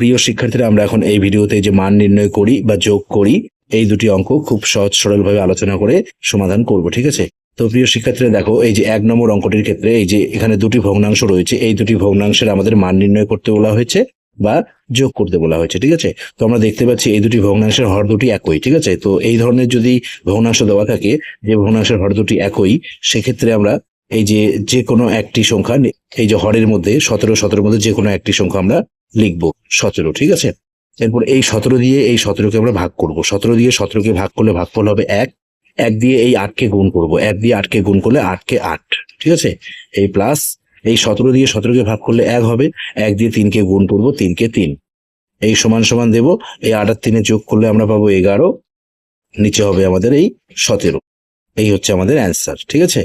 প্রিয় শিক্ষার্থীরা, আমরা এখন এই ভিডিওতে যে মান নির্ণয় করি বা যোগ করি, এই দুটি অঙ্ক খুব সহজ সরলভাবে আলোচনা করে সমাধান করব, ঠিক আছে? তো প্রিয় শিক্ষার্থীরা, দেখো, এই যে এক নম্বর অঙ্কটির ক্ষেত্রে এই যে এখানে দুটি ভগ্নাংশ রয়েছে, এই দুটি ভগ্নাংশের আমাদের মান নির্ণয় করতে বলা হয়েছে বা যোগ করতে বলা হয়েছে, ঠিক আছে? তো আমরা দেখতে পাচ্ছি এই দুটি ভগ্নাংশের হর দুটি একই, ঠিক আছে? তো এই ধরনের যদি ভগ্নাংশ দেওয়া থাকে, যে ভগ্নাংশের হর দুটি একই, সেক্ষেত্রে আমরা এই যে যে কোনো একটি সংখ্যা এই যে হরের মধ্যে, সতেরো, সতেরোর মধ্যে যে কোনো একটি সংখ্যা আমরা লিখব। সতেরো, ঠিক আছে? এরপর এই সতেরো দিয়ে এই সতেরোকে আমরা ভাগ করব। সতেরো দিয়ে সতেরোকে ভাগ করলে ভাগফল হবে এক। এক দিয়ে এই আটকে গুণ করব। এক দিয়ে আটকে গুণ করলে আটকে আট, ঠিক আছে? এই প্লাস এই সতেরো দিয়ে সতেরোকে ভাগ করলে এক হবে। এক দিয়ে তিনকে গুণ করব, তিনকে তিন। এই সমান সমান দেব। এই আট আর তিনে যোগ করলে আমরা পাবো এগারো। নিচে হবে আমাদের এই সতেরো। এই হচ্ছে আমাদের অ্যান্সার ঠিক আছে?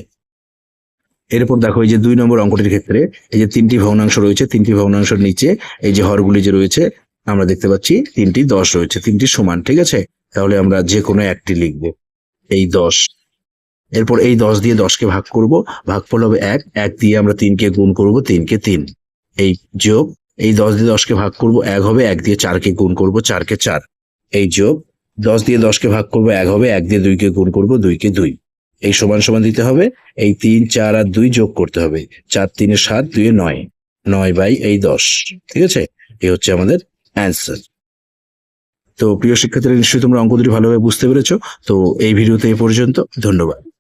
এরপর দেখো এই যে দুই নম্বর অঙ্কটির ক্ষেত্রে এই যে তিনটি ভগ্নাংশ রয়েছে, তিনটি ভগ্নাংশের নিচে এই যে হরগুলি যে রয়েছে, আমরা দেখতে পাচ্ছি তিনটি দশ রয়েছে, তিনটি সমান, ঠিক আছে? তাহলে আমরা যে কোনো একটি লিখব। এই দশ। এরপর এই দশ দিয়ে দশকে ভাগ করব, ভাগফল হবে এক এক দিয়ে আমরা তিনকে গুণ করব তিনকে তিন। এই যোগ, এই দশ দিয়ে দশকে ভাগ করব, এক হবে এক দিয়ে চারকে গুণ করব চারকে চার। এই যোগ, দশ দিয়ে দশকে ভাগ করব, এক হবে এক দিয়ে দুইকে গুণ করব দুইকে দুই। এই সমান সমান দিতে হবে। এই তিন, চার আর দুই যোগ করতে হবে। চার, তিনে, সাত দুয়ে নয়। নয় বাই এই দশ। ঠিক আছে? এই হচ্ছে আমাদের অ্যান্সার তো প্রিয় শিক্ষার্থীরা, নিশ্চয়ই তোমরা অঙ্ক দুটি ভালোভাবে বুঝতে পেরেছ। তো এই ভিডিওতে এ পর্যন্ত। ধন্যবাদ।